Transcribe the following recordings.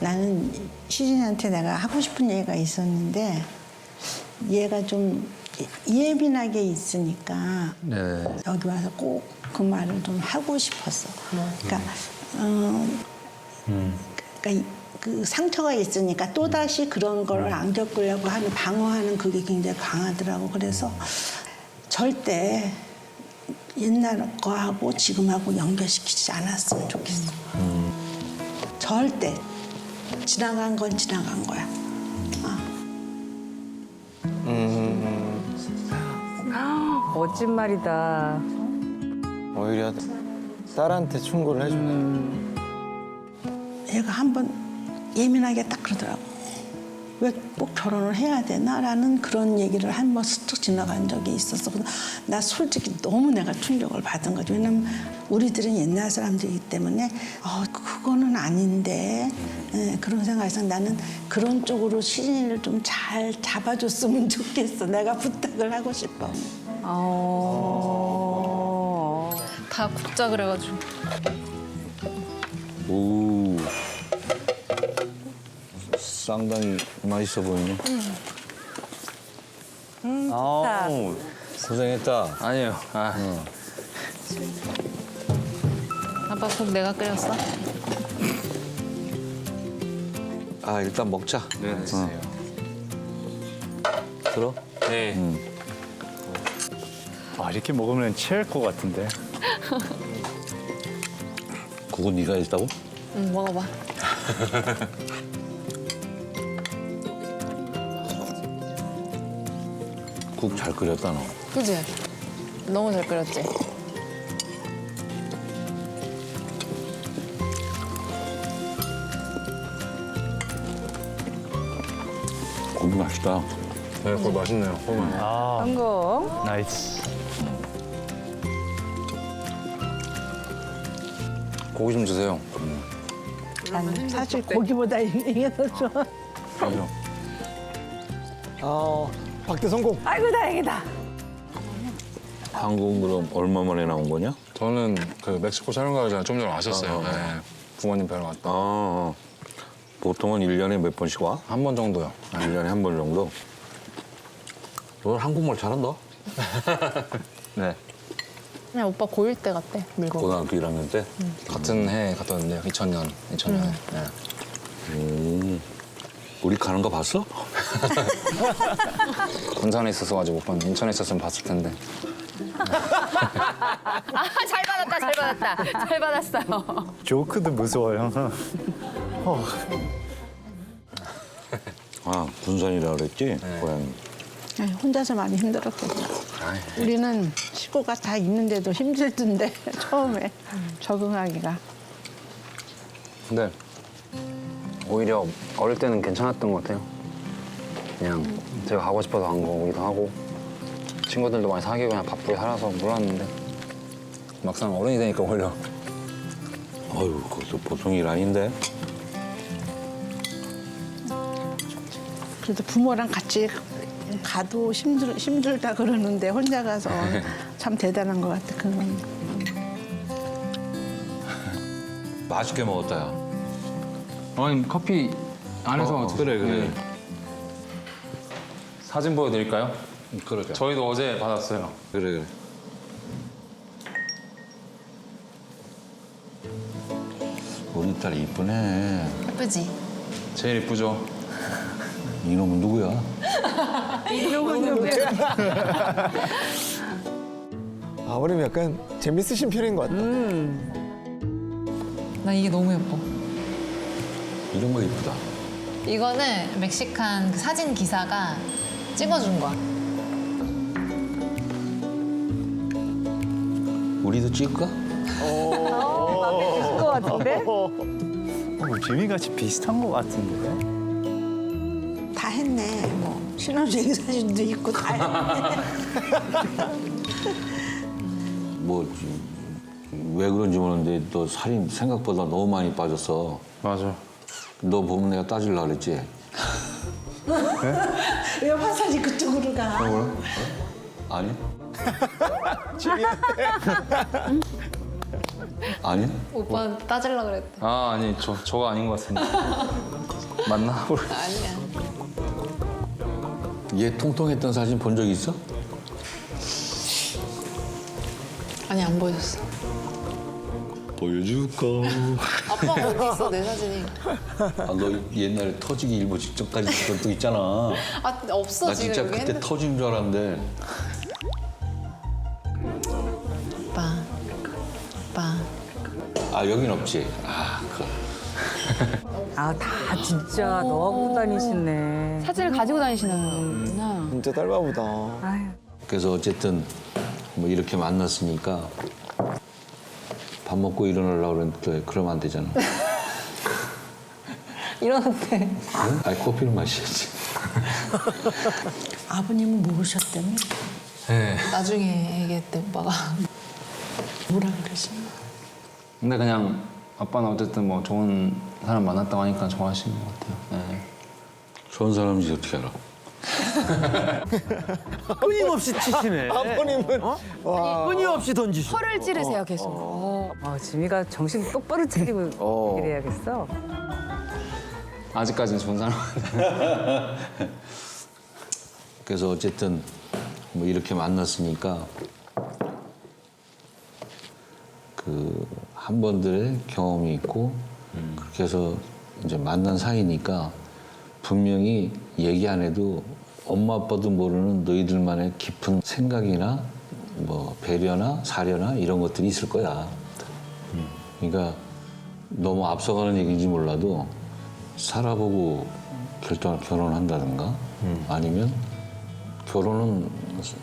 나는 시진이한테 내가 하고 싶은 얘기가 있었는데 얘가 좀 예민하게 있으니까 네. 여기 와서 꼭 그 말을 좀 하고 싶었어. 그러니까, 어, 그러니까 이- 그 상처가 있으니까 또 다시 그런 걸 안 겪으려고 하는 방어하는 그게 굉장히 강하더라고. 그래서 절대 옛날 거하고 지금하고 연결시키지 않았으면 좋겠어. 절대 지나간 건 지나간 거야. 멋진 말이다. 오히려 딸한테 충고를 해주네. 얘가 한 번 예민하게 딱 그러더라고. 왜 꼭 결혼을 해야 되나라는 그런 얘기를 한 번 스쳐 지나간 적이 있었어. 나 솔직히 너무 내가 충격을 받은 거지. 왜냐면 우리들은 옛날 사람들이기 때문에 어, 그거는 아닌데 예, 그런 생각에서 나는 그런 쪽으로 시진이를 좀 잘 잡아줬으면 좋겠어. 내가 부탁을 하고 싶어. 어. 다 굽자 그래가지고. 오. 상당히 맛있어 보이네. 아우, 고생했다. 아니요. 아, 아빠 국 내가 끓였어? 아, 일단 먹자. 네, 됐어요. 들어? 네. 아, 이렇게 먹으면 취할 것 같은데. 국은 네가 했다고? 응 먹어봐. 국 잘 끓였다, 너. 그지? 너무 잘 끓였지? 국이 맛있다. 네, 그거 맛있네요. 그거 맛있네요. 아, 성공. 나이스. 고기 좀 주세요. 난 사실 고기보다 이게 더 좋아. 그럼요. 아, 박대 성공. 아이고 다행이다. 그럼 얼마 만에 나온 거냐? 저는 그 멕시코 촬영 가기 전에 좀 전에 왔었어요. 어, 어. 네. 부모님 뵈러 왔다. 아, 보통은 일년에몇 번씩 와? 한 번 정도요. 일년에 한 번 정도? 너 한국말 잘한다? 네. 그냥 오빠 고1 때 같대 밀고. 고등학교 1학년 때? 같은 해에 갔다 왔는데요. 2000년. 2000년에. 네. 음. 우리 가는 거 봤어? 군산에 있었어가지고 못 봤는데 인천에 있었으면 봤을 텐데. 아 잘 받았다 잘 받았다 잘 받았어요. 조크도 무서워요. 어, 아, 군산이라 그랬지? 고향. 아니, 혼자서 많이 힘들었거든. 우리는 식구가 다 있는데도 힘들던데 처음에 적응하기가. 근데 오히려 어릴 때는 괜찮았던 것 같아요. 그냥 제가 가고 싶어서 간 거기도 하고 친구들도 많이 사귀고 그냥 바쁘게 살아서 몰랐는데 막상 어른이 되니까 오히려 어휴, 그것도 보통 일 아닌데? 그래도 부모랑 같이 가도 힘들, 힘들다 그러는데 혼자 가서 참 대단한 것 같아. 그건. 맛있게 먹었다, 야. 어머님 커피 안에서 어, 그래, 그래. 네. 사진 보여드릴까요? 그러자. 저희도 어제 받았어요. 그래, 그래. 우리 딸 이쁘네. 예쁘지? 제일 이쁘죠? 이놈은 누구야? 아버님 약간 재밌으신 편인 것 같다. 난 이게 너무 예뻐. 이런 거 이쁘다. 이거는 멕시칸 그 사진 기사가 찍어준 거야. 우리도 찍을까? 것 같은데? 어, 재미같이 비슷한 것 같은데. 다 했네. 뭐 신혼여행 사진도 있고 다 했네. 뭐, 왜 그런지 모르는데 너 살이 생각보다 너무 많이 빠졌어. 맞아. 너 보면 내가 따질라 그랬지? 왜 화살이 그쪽으로 가? 아니? 아니야? 오빠 따질라 그랬대. 아 아니 저 저가 아닌 것 같은데. 맞나? 아니야. 얘 통통했던 사진 본 적 있어? 아니 안 보여줬어. 보여줄까? 아빠가 어디 있어 내 사진이? 아, 너 옛날에 터지기 일보 직전까지 또 있잖아. 아 없어 나 지금 진짜 여기 그때 핸드- 터진 줄 알았는데 오빠. 오빠. 아 여긴 없지. 아 그. 아, 다 진짜 넣고 다니시네. 사진을 가지고 다니시는구나. 진짜 딸바보다. 아유. 그래서 어쨌든 뭐 이렇게 만났으니까 밥 먹고 일어나려고 그랬는데 그러면 안 되잖아. 일어났대. 응? 아니 커피를 마셔야지. 아버님은 모르셨다며? 네. 나중에 얘기했대 오빠가. 뭐라 그러시나? 근데 그냥 아빠는 어쨌든 뭐 좋은 사람 만났다고 하니까 좋아하시는 것 같아요. 네. 좋은 사람인지 어떻게 알아? 끊임없이 치시네. 아버님은 와. 끊임없이 던지시. 혀를 찌르세요 계속. 어. 어, 지미가 정신 똑바로 차리고 어. 얘기를 해야겠어. 아직까지는 좋은 사람. 그래서 어쨌든 뭐 이렇게 만났으니까 그 한 번들의 경험이 있고 그렇게 해서 이제 만난 사이니까 분명히 얘기 안 해도 엄마 아빠도 모르는 너희들만의 깊은 생각이나 뭐 배려나 사려나 이런 것들이 있을 거야. 그러니까 너무 앞서가는 얘기인지 몰라도 살아보고 결정 결혼한다든가 아니면 결혼은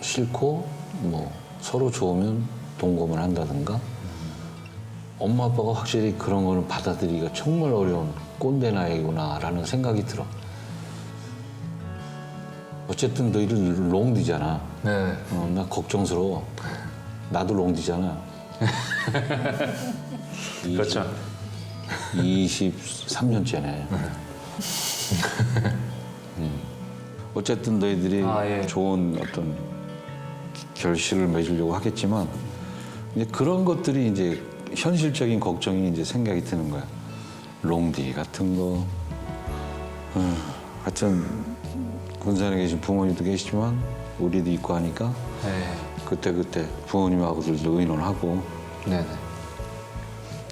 싫고 뭐 서로 좋으면 동거만 한다든가 엄마 아빠가 확실히 그런 거는 받아들이기가 정말 어려운 꼰대 나이구나라는 생각이 들어. 어쨌든 너희들 롱디잖아. 네. 어, 나 걱정스러워. 나도 롱디잖아. 그렇죠. 23년째네. 음. 어쨌든 너희들이 아, 예. 좋은 어떤 결실을 맺으려고 하겠지만 이제 그런 것들이 이제 현실적인 걱정이 이제 생각이 드는 거야. 롱디 같은 거. 어, 하여튼 군산에 계신 부모님도 계시지만 우리도 있고 하니까 네. 그때 그때 부모님하고들도 의논하고 네네.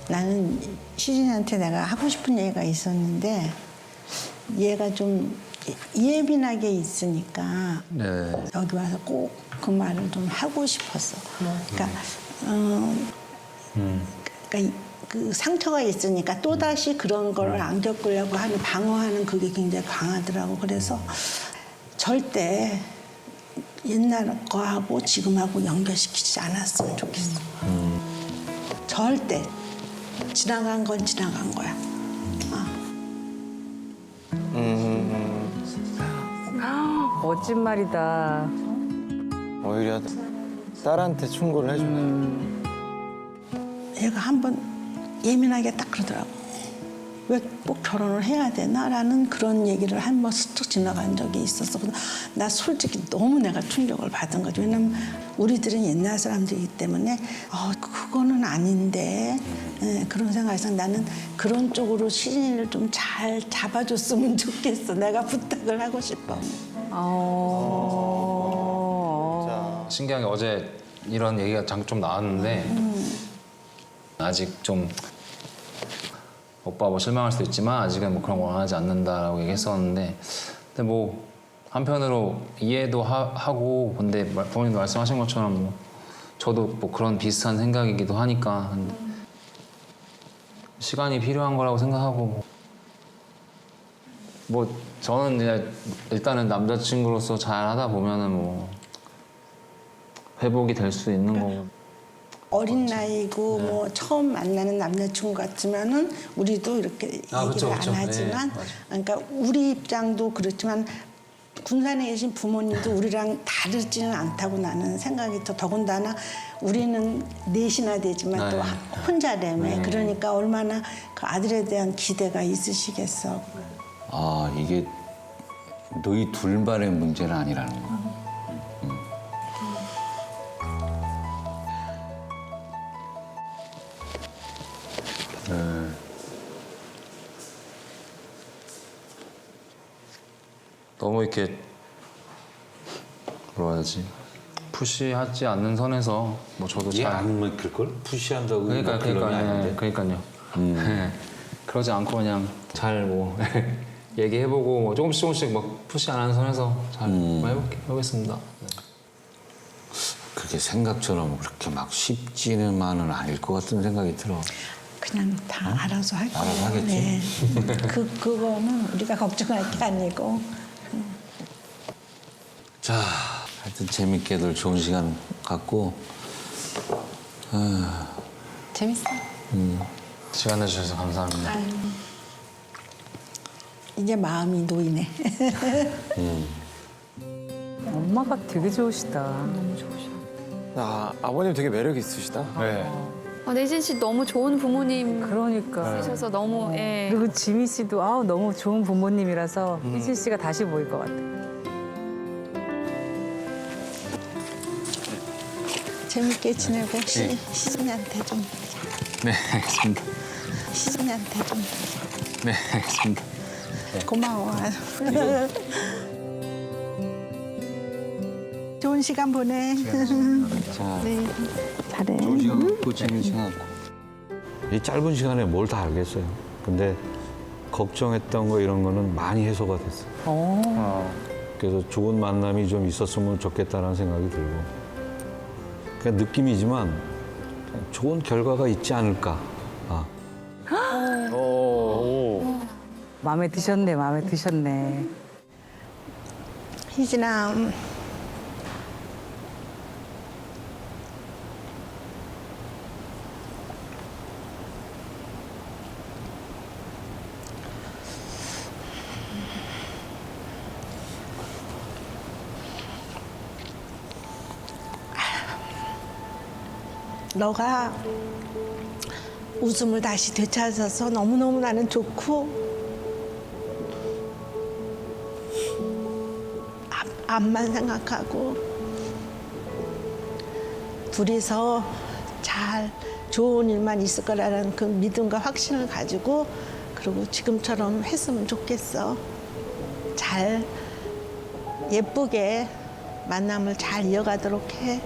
나는 시진한테 내가 하고 싶은 얘기가 있었는데 얘가 좀 예민하게 있으니까 네. 여기 와서 꼭 그 말을 좀 하고 싶었어. 그러니까, 어, 그러니까 이- 그 상처가 있으니까 또 다시 그런 걸 안 겪으려고 하는 방어하는 그게 굉장히 강하더라고. 그래서 절대 옛날 거하고 지금하고 연결시키지 않았으면 좋겠어. 절대 지나간 건 지나간 거야. 멋진 말이다. 오히려 딸한테 충고를 해주네. 얘가 한번 예민하게 딱 그러더라고. 왜 꼭 결혼을 해야 되나라는 그런 얘기를 한 번 스쳐 지나간 적이 있었어. 나 솔직히 너무 내가 충격을 받은 거지. 왜냐면 우리들은 옛날 사람들이기 때문에 어, 그거는 아닌데 예, 그런 생각에서 나는 그런 쪽으로 시진이를 좀잘 잡아줬으면 좋겠어. 내가 부탁을 하고 싶어. 어. 신기하게 어제 이런 얘기가 잠깐 좀 나왔는데 아직 좀 오빠 뭐 실망할 수도 있지만 아직은 뭐 그런 거 원하지 않는다라고 얘기했었는데 근데 뭐 한편으로 이해도 하, 고 근데 말- 부모님도 말씀하신 것처럼 뭐 저도 뭐 그런 비슷한 생각이기도 하니까 시간이 필요한 거라고 생각하고 뭐, 뭐 저는 이제 일단은 남자친구로서 잘 하다 보면은 뭐 회복이 될 수 있는 거고 어린 나이고 뭐 처음 만나는 남자친구 같으면은 우리도 이렇게 아, 얘기를 그쵸, 그쵸. 안 하지만 네, 맞아요. 그러니까 우리 입장도 그렇지만 군산에 계신 부모님도 우리랑 다르지는 않다고 나는 생각이 더 더군다나 우리는 넷이나 되지만 또 네. 혼자라며 그러니까 얼마나 그 아들에 대한 기대가 있으시겠어. 아 이게 너희 둘만의 문제는 아니라는 거 너무 이렇게 뭐라 해야지 푸시하지 않는 선에서 뭐 저도 잘 얘안 먹힐 걸? 푸시한다고 그러니까 먹힐 놈이 그러니까 아닌데. 예, 그러니까요. 예. 그러지 않고 그냥 잘 뭐 얘기해보고 뭐 조금씩 조금씩 막 푸시 안 하는 선에서 잘 음. 뭐 해볼게 해보겠습니다. 네. 그렇게 생각처럼 그렇게 막 쉽지는만은 아닐 것 같은 생각이 들어. 그냥 다 알아서 할 거예요. 알아서 하겠지. 네. 그 그거는 우리가 걱정할 게 아니고 자, 하여튼 재밌게들 좋은 시간 갖고 재밌어. 시간 내주셔서 감사합니다. 이제 마음이 놓이네. 엄마가 되게 좋으시다. 아, 아버님 되게 매력 있으시다. 어, 내진 씨 너무 좋은 부모님 그러니까. 되셔서 너무 예. 그리고 지미 씨도 아우 너무 좋은 부모님이라서 희진 씨가 다시 보일 것 같아. 재밌게 지내고 시, 시진이한테 좀 네 알겠습니다. 시진이한테 좀 네 알겠습니다. 고마워. 좋은 시간 보내. 자, 네, 잘 해. 좋은 시간 갖고 재밌는 시간. 이 짧은 시간에 뭘 다 알겠어요. 근데 걱정했던 거 이런 거는 많이 해소가 됐어. 요 그래서 좋은 만남이 좀 있었으면 좋겠다라는 생각이 들고. 그냥 느낌이지만 그냥 좋은 결과가 있지 않을까. 아. 마음에 드셨네, 마음에 드셨네. 희진아, 너가 웃음을 다시 되찾아서 너무너무 나는 좋고 앞, 앞만 생각하고 둘이서 잘 좋은 일만 있을 거라는 그 믿음과 확신을 가지고 그리고 지금처럼 했으면 좋겠어. 잘 예쁘게 만남을 잘 이어가도록 해.